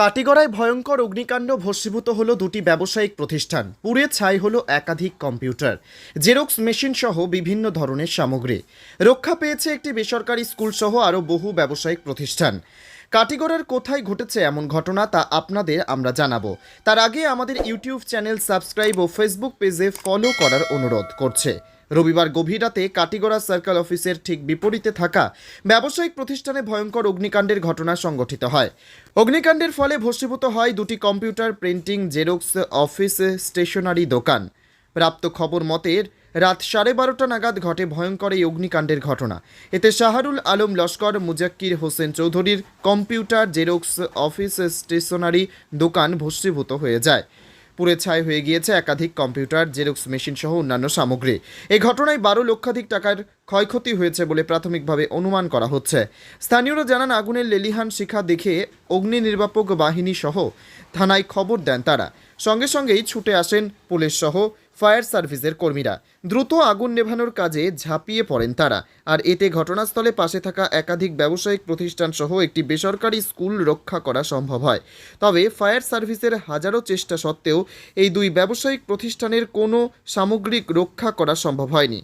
কাটিগড়ায় ভয়ঙ্কর অগ্নিকাণ্ড ভস্মীভূত হলো দুটি ব্যবসায়িক প্রতিষ্ঠান। পুড়ে ছাই হলো একাধিক কম্পিউটার। জেরক্স মেশিন সহ বিভিন্ন ধরনের সামগ্রী। রক্ষা পেয়েছে একটি বেসরকারি স্কুল সহ আরও বহু ব্যবসায়িক প্রতিষ্ঠান। কাটিগড়ার কোথায় ঘটেছে এমন ঘটনা তা আপনাদের আমরা জানাব। তার আগে আমাদের ইউটিউব চ্যানেল সাবস্ক্রাইব ও ফেসবুক পেজে ফলো করার অনুরোধ করছে। রবিবার গভীর রাতে কাটিগড়া সার্কেল অফিসের ঠিক বিপরীতে থাকা ব্যবসায়িক প্রতিষ্ঠানে ভয়ঙ্কর অগ্নিকাণ্ডের ঘটনা সংঘটিত হয়। অগ্নিকাণ্ডের ফলে ভস্মীভূত হয় দুটি computer printing xerox office stationery দোকান। প্রাপ্ত খবর মতে, রাত সাড়ে বারোটা নাগাদ ঘটে ভয়ঙ্কর এই অগ্নিকাণ্ডের ঘটনা। এতে শাহরুল আলম, লস্কর মুজাক্কির হোসেন চৌধুরীর কম্পিউটার জেরক্স অফিস স্টেশনারি দোকান ভস্মীভূত হয়ে যায়। পুড়ে ছাই হয়ে গিয়েছে একাধিক কম্পিউটার, জেরক্স মেশিন সহ অন্যান্য সামগ্রী। এই ঘটনায় বারো লক্ষাধিক টাকার ক্ষয়ক্ষতি হয়েছে বলে প্রাথমিকভাবে অনুমান করা হচ্ছে। স্থানীয়রা জানান, আগুনের লেলিহান শিখা দেখে অগ্নি নির্বাপক বাহিনী সহ থানায় খবর দেন তারা। সঙ্গে সঙ্গেই ছুটে আসেন পুলিশ সহ ফায়ার সার্ভিসের কর্মীরা। দ্রুত আগুন নেভানোর কাজে ঝাঁপিয়ে পড়েন তারা। আর এতে ঘটনাস্থলে পাশে থাকা একাধিক ব্যবসায়িক প্রতিষ্ঠান সহ একটি বেসরকারি স্কুল রক্ষা করা সম্ভব হয়। তবে ফায়ার সার্ভিসের হাজারো চেষ্টা সত্ত্বেও এই দুই ব্যবসায়িক প্রতিষ্ঠানের কোনো সামগ্রিক রক্ষা করা সম্ভব হয়নি।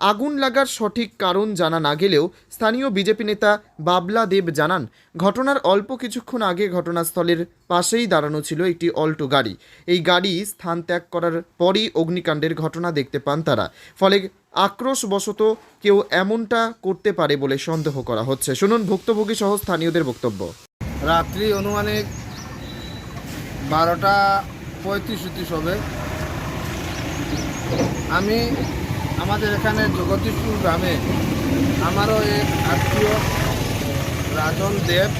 আগুন লাগার সঠিক কারণ জানা না গেলেও স্থানীয় বিজেপি নেতা বাবলা দেব জানান, ঘটনার অল্প কিছুক্ষণ আগে ঘটনাস্থলের পাশেই দাঁড়ানো ছিল একটি অল্টো গাড়ি। এই গাড়ি স্থান ত্যাগ করার পরই অগ্নিকাণ্ডের ঘটনা দেখতে পান তারা। ফলে আক্রোশবশত কেউ এমনটা করতে পারে বলে সন্দেহ করা হচ্ছে। শুনুন ভুক্তভোগী সহ স্থানীয়দের বক্তব্য। রাত্রি অনুমানিক বারোটা পঁয়ত্রিশ হবে। আমি আমাদের এখানে জগদীশপুর গ্রামে আমারও এক আত্মীয় রাজন দেব,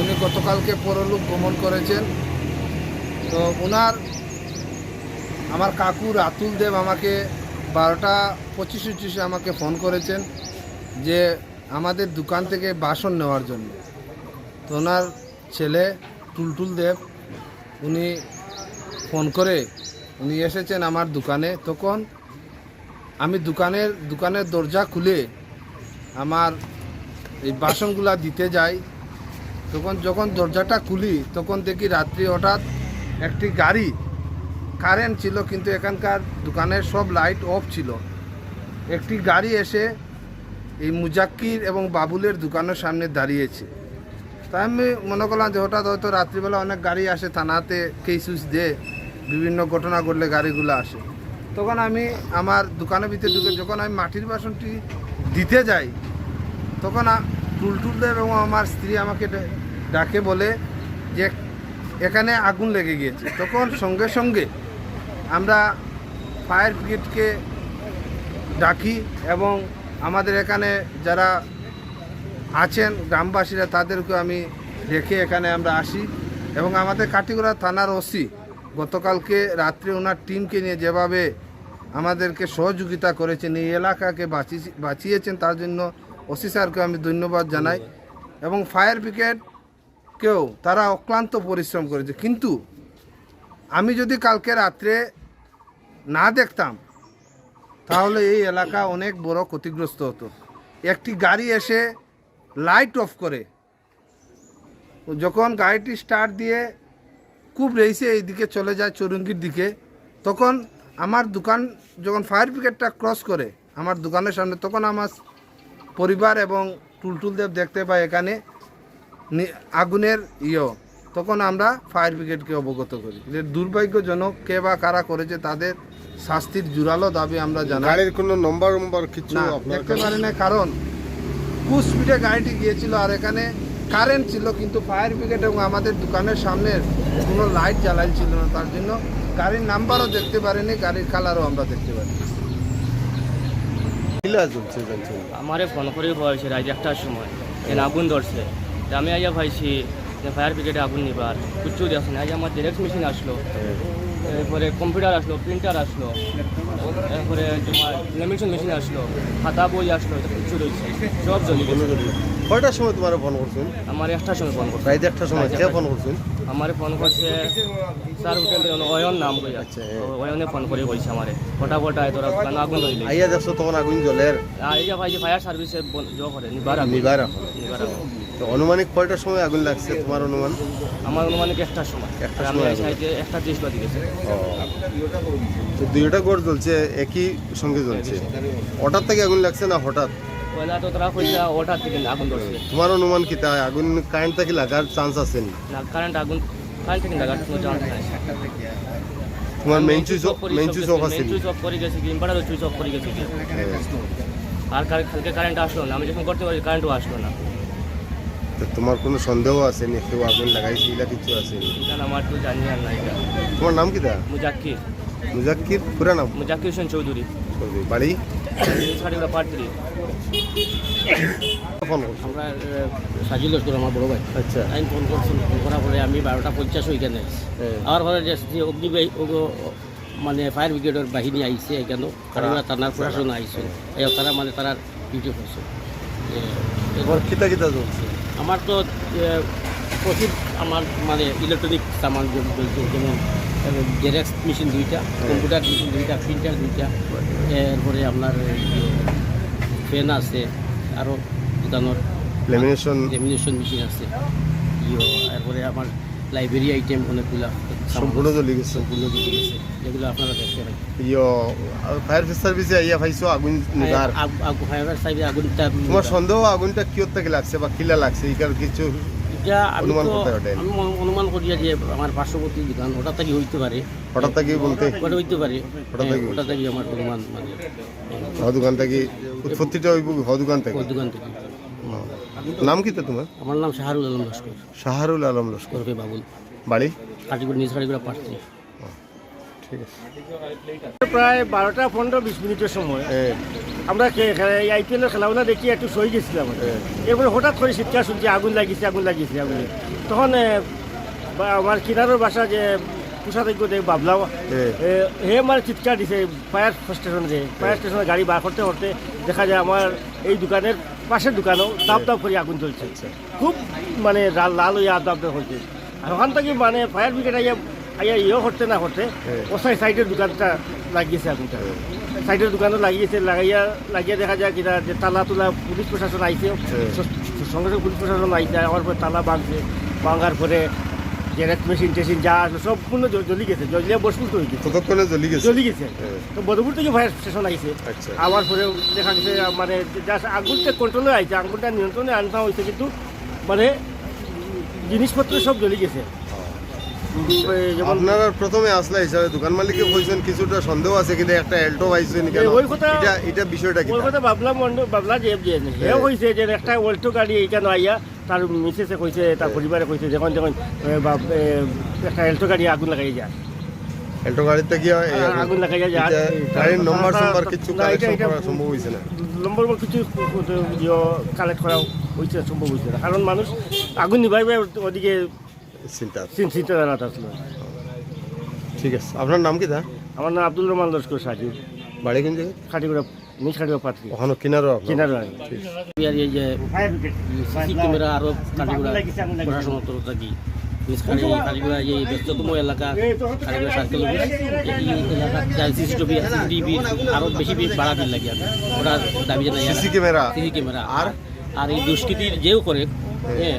উনি গতকালকে পরলোক গমন করেছেন। তো ওনার আমার কাকু রাতুল দেব আমাকে বারোটা পঁচিশ উচিশে আমাকে ফোন করেছেন যে আমাদের দোকান থেকে বাসন নেওয়ার জন্য। তো ওনার ছেলে টুলটুল দেব, উনি ফোন করে উনি এসেছেন আমার দোকানে। তখন আমি দোকানের দোকানের দরজা খুলে আমার এই বাসনগুলা দিতে যাই। তখন যখন দরজাটা খুলি, তখন দেখি রাত্রি হঠাৎ একটি গাড়ি কারেন্ট ছিল, কিন্তু এখানকার দোকানের সব লাইট অফ ছিল। একটি গাড়ি এসে এই মুজাক্কির এবং বাবুলের দোকানের সামনে দাঁড়িয়েছে। তাই আমি মনে করলাম যে হঠাৎ হয়তো রাত্রিবেলা অনেক গাড়ি আসে থানাতে কেসুস দে বিভিন্ন ঘটনা ঘটলে গাড়িগুলো আসে। তখন আমি আমার দোকানের ভিতরে ঢুকে যখন আমি মাটির বাসনটি দিতে যাই, তখন আ- টুলটুল দেব এবং আমার স্ত্রী আমাকে ডাকে বলে যে, এখানে আগুন লেগে গিয়েছে। তখন সঙ্গে সঙ্গে আমরা ফায়ার ব্রিগেডকে ডাকি এবং আমাদের এখানে যারা আছেন গ্রামবাসীরা তাদেরকে আমি রেখে এখানে আমরা আসি এবং আমাদের কাটিগড়া থানার ওসি গতকালকে রাত্রে ওনার টিমকে নিয়ে যেভাবে আমাদেরকে সহযোগিতা করেছেন, এই এলাকাকে বাঁচিয়ে বাঁচিয়েছেন, তার জন্য ওসি স্যারকে আমি ধন্যবাদ জানাই। এবং ফায়ার ব্রিগেডকেও তারা অক্লান্ত পরিশ্রম করেছে। কিন্তু আমি যদি কালকে রাত্রে না দেখতাম, তাহলে এই এলাকা অনেক বড় ক্ষতিগ্রস্ত হতো। একটি গাড়ি এসে লাইট অফ করে, যখন গাড়িটি স্টার্ট দিয়ে খুব রেসে এইদিকে চলে যায় চরুঙ্গির দিকে। তখন আমার দোকান যখন ফায়ার ব্রিগেডটা ক্রস করে আমার দোকানের সামনে তখন আমার পরিবার এবং টুলটুল দেব দেখতে পাই এখানে আগুনের ইয়ে। তখন আমরা ফায়ার ব্রিগেডকে অবগত করি। যে দুর্ভাগ্যজনক কে বা কারা করেছে তাদের শাস্তির জোরালো দাবি আমরা জানাই। গাড়ির কোনো নম্বর নম্বর কিছু না দেখতে পারি না কারণ খুব স্পিডে গাড়িটি গিয়েছিল আর এখানে কারেন্ট ছিল কিন্তু ফায়ার ব্রিগেড এবং আমাদের দোকানের সামনে কোনো লাইট জ্বালাই ছিল না তার জন্য গাড়ির নাম্বারও দেখতে পারিনি গাড়ির কালারও আমরা দেখতে পারি আমারে ফোন করে হয়েছে রাত একটার সময়। যে আগুন ধরছে। আমি আইয়া ভাইছি যে ফায়ার ব্রিগেডে আগুন নিবার। কিচ্ছু দেখছি না আজ আমার জেরক্স মেশিন আসলো। এরপরে কম্পিউটার আসলো প্রিন্টার আসলো এরপরে তোমার লেমিনেশন মেশিন আসলো খাতা বই আসলো কিচ্ছু রয়েছে সব গেছে। কয়টার সময় তোমার ফোন করছেন? আমার একটার সময় ফোন করছে। রাত একটার সময় কে ফোন করছেন? আমার ফোন করছে স্যার হোটেল অয়ন নাম কই আচ্ছা, অয়নে ফোন করে কইছে আমারে ফটাফট আয় তোরা কেন আগুন ধরলি? আইয়া দেখছ তখন আগুন জ্বলের। আইয়া ভাই ফায়ার সার্ভিসে জো করে নিবার নিবার নিবার তো অনুমানিক কয়টার সময় আগুন লাগছে তোমার অনুমান? আমার অনুমানিক একটার সময়। আমি সময় আইসি আইতে একটা ত্রিশ বাজে গেছে তো দুইটা গড় জ্বলছে একই সঙ্গে জ্বলছে? হঠাৎ থেকে আগুন লাগছে না হঠাৎ? পয়লা তো তারা কইছে ওটার থেকে আগুন ধরছে। তোমার অনুমান কি? তা আগুন কারেন্ট থেকে লাগার চান্স আছে নি? না কারেন্ট আগুন কারেন্ট থেকে লাগার কোনো চান্স নাই। তোমার main switch main switch off আছে মেইন সুইচ অফ করে গেছে কি ইনভার্টারও সুইচ অফ করে গেছে। কি আর কাল- কালকে কারেন্ট আসলো না আমি যখন করতে পারি কারেন্টও আসলো না। তো তোমার কোনো সন্দেহ আছে নি কেউ আগুন লাগাইছে এগুলা কিছু আছে আমার তো জানি আর নাই তোমার নাম কি দা মুজাক্কির। মুজাক্কির? পুরা নাম? মুজাক্কির হোসেন চৌধুরী। চৌধুরী। বাড়ি? সাড়িগুলো ফোন করছ। আমরা সাজিল লস্কর আমার বড় ভাই। আচ্ছা। আমি ফোন করছি ফোন করার পরে আমি বারোটা পঞ্চাশ ওইখানে আমার ঘরে যে যে অগ্নি মানে ফায়ার ব্রিগেডের বাহিনী আইছে এখানে। তারা থানার প্রশাসন আইছে। তারা মানে তারা ডিউটি করছে। এ, তোমার কিতা কিতা চলছে। আমার তো প্রচুর আমার মানে ইলেকট্রনিক সামান যেমন জেরক্স মেশিন দুইটা কম্পিউটার মেশিন দুইটা প্রিন্টার দুইটা এরপরে আপনার ফ্যান আছে আরও দোকানের লেমিনেশন লেমিনেশন মেশিন আছে ইয়ে এরপরে আমার লাইব্রেরি আইটেম অনেকগুলা। সম্পূর্ণ জ্বলি গেছে সম্পূর্ণ দিয়ে গেছে যেগুলো আপনারা দেখতে পারেন ইয় ফায়ার সার্ভিসে আইয়া পাইছো আগুন নিগার ফায়ার সাইডে আগুনটা তোমার সন্দেহ আগুনটা কিয়র থেকে লাগছে বা কিলা লাগছে? এটার কিছু এটা আমি অনুমান তো করতে পারেন। আমি মন- অনুমান করি যে আমার পার্শ্ববর্তী দোকান ওটা থেকে হইতে পারে। হঠাৎ থেকে বলতে? ওটা হইতে পারে। ওটা থেকে ওটা আমার অনুমান মানে দোকান থেকে? উৎপত্তিটা হইব হ দোকান থেকে? দোকান থেকে। নাম কি তো তোমার? আমার নাম শাহরুল আলম লস্কর। শাহরুল আলম লস্কর। বাবুল। বাড়ি? কাটিগুড়ি নিজ কাটিগুড়া পার্টি ঠিক আছে। প্রায় বারোটা পনেরো বিশ মিনিটের সময় আমরা আইপিএলের খেলাগুলো দেখি একটু সই গেছিলাম। এরপরে হঠাৎ করে চিৎকার শুনছি আগুন লাগিয়েছে আগুন লাগিয়েছে আগুন তখন আমার কিনারের বাসা যে কুষাতজ্ঞ দেব বাবলা হে আমার চিৎকার দিছে ফায়ার স্টেশন যে ফায়ার স্টেশনে গাড়ি বার করতে করতে দেখা যায় আমার এই দোকানের পাশের দোকানও দাপ দাপ করে আগুন চলছে খুব মানে লাল লাল হয়ে দাপ দাপ হয়েছে আর ওখান থেকে মানে ফায়ার ব্রিগেড আইয়া আইয়া ইয়েও করতে না করতে ও সাই সাইডের দোকানটা লাগিয়েছে আগুনটা সাইডের দোকানও লাগিয়েছে লাগাইয়া লাগিয়ে দেখা যায় কিনা যে তালা তুলা পুলিশ প্রশাসন আইছে। সঙ্গে সঙ্গে পুলিশ প্রশাসন আইছে আমার পরে তালা ভাঙছে ভাঙার পরে জেরেক্স মেশিন টেশিন যা আছে সম্পূর্ণ জ্বলি গেছে জ্বলিয়া বসপুষ্ট হয়ে গেছে। কতক্ষণে জ্বলি গেছে? জ্বলি গেছে। হ্যাঁ। তো বদপুর থেকে ফায়ার স্টেশন আইছে। আচ্ছা। আবার পরে দেখা গেছে মানে জাস্ট আগুনটা কন্ট্রোলে আইছে আগুনটা নিয়ন্ত্রণে আনতে হয়েছে কিন্তু মানে জিনিসপত্র সব জ্বলে গেছে। আপনারা প্রথমে আসলা হিসাবে দোকান মালিককে কইছেন কিছুটা সন্দেহ আছে কিন্তু একটা এল্টো পাইছে নি কেন ওই কথা- এটা এটা বিষয়টা কি ওই কথা বাবলা মন্ড- বাবলা যে যে হে কইছে যে একটা অল্টো গাড়ি এইখানে আইয়া তার মিসেসে কইছে তার পরিবারে কইছে যখন যখন বাপ, একটা এল্টো গাড়ি আগুন লাগাই যায়। এল্টো গাড়িতে কি হয় আগুন যায় গাড়ির নম্বর সম্বর কিছু কালেকশন করা সম্ভব হয়েছে না? নম্বর কিছু কালেক্ট করা হয়েছে সম্ভব হয়েছে না। কারণ মানুষ আগুন নিভাইবে ওদিকে চিন্তা। আছে। চিন- চিন্তাধারা আসলো ঠিক আছে। আপনার নাম কি দা? আমার নাম আব্দুল রহমান লস্কর সাজিব বাড়ি কোন জায়গায় খাটিগুড়া নিজ খাটিগুড়া পাত্রী। ওখানে কিনার আর এই যে সিসি ক্যামেরা আরও কাটিগুড়া প্রশাসন তরফ থাকি এই ব্যস্ততম এলাকা সার্কেল অফিস এই এলাকার সিসিটিভি আরও বেশি বেশি বাড়া দিন লাগে ওটা দাবি জানাই সিসি ক্যামেরা সিসি ক্যামেরা আর? আর এই দুষ্কৃতির যেও করে হ্যাঁ।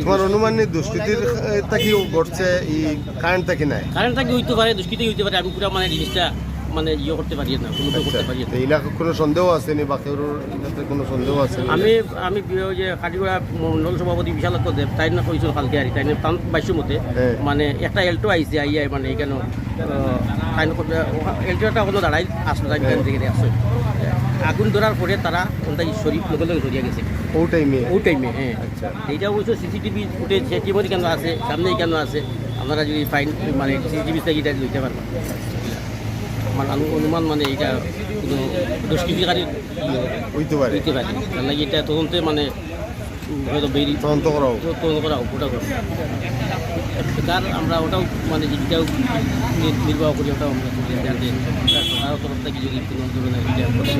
তোমার অনুমান দুষ্কৃতির তাকি ঘটছে ই কারেন্ট তাকি নাই? কারেন্ট হইতে পারে দুষ্কৃতি হইতে পারে আমি পুরো মানে জিনিসটা মানে ইয়ে করতে পারি না কোনো করতে পারি না। এলাকা কোনো সন্দেহ আছে নি? বা এটাতে কোনো সন্দেহ আছে আমি আমি যে কাটিগড়া মন্ডল সভাপতি বিশালক্ষ দেব তাই না কইছিল কালকে আর তাই তান বাইশ মতে। হ্যাঁ। মানে একটা এল্টো আইছে আইয়া মানে এখানে তাই এল্টোটা কোনো দাঁড়াই আসলো তাই হ্যাঁ। থেকে আসছে। আগুন ধরার পরে তারা ওটা শরীর লগে লগে ধরিয়া গেছে। ও টাইমে ওই টাইমে হ্যাঁ। আচ্ছা। এইটা অবশ্য সিসিটিভি ফুটেজ সিসিটিভি কেন আছে সামনেই কেন আছে আপনারা যদি ফাইন মানে সিসিটিভি থেকে এটা লইতে পারবেন। আমার অনুমান মানে এটা কোনো দুষ্কৃতিকারী হইতে পারে। দিতে পারি। তার লাগে এটা তদন্তে মানে হয়তো বেরি তদন্ত করা হোক তদন্ত করা হোক ওটা করো তার আমরা ওটাও মানে জীবিকাও নির্বাহ করি ওটাও আমরা যাতে তার তরফ থেকে যদি কোনো ধরনের এটা করতে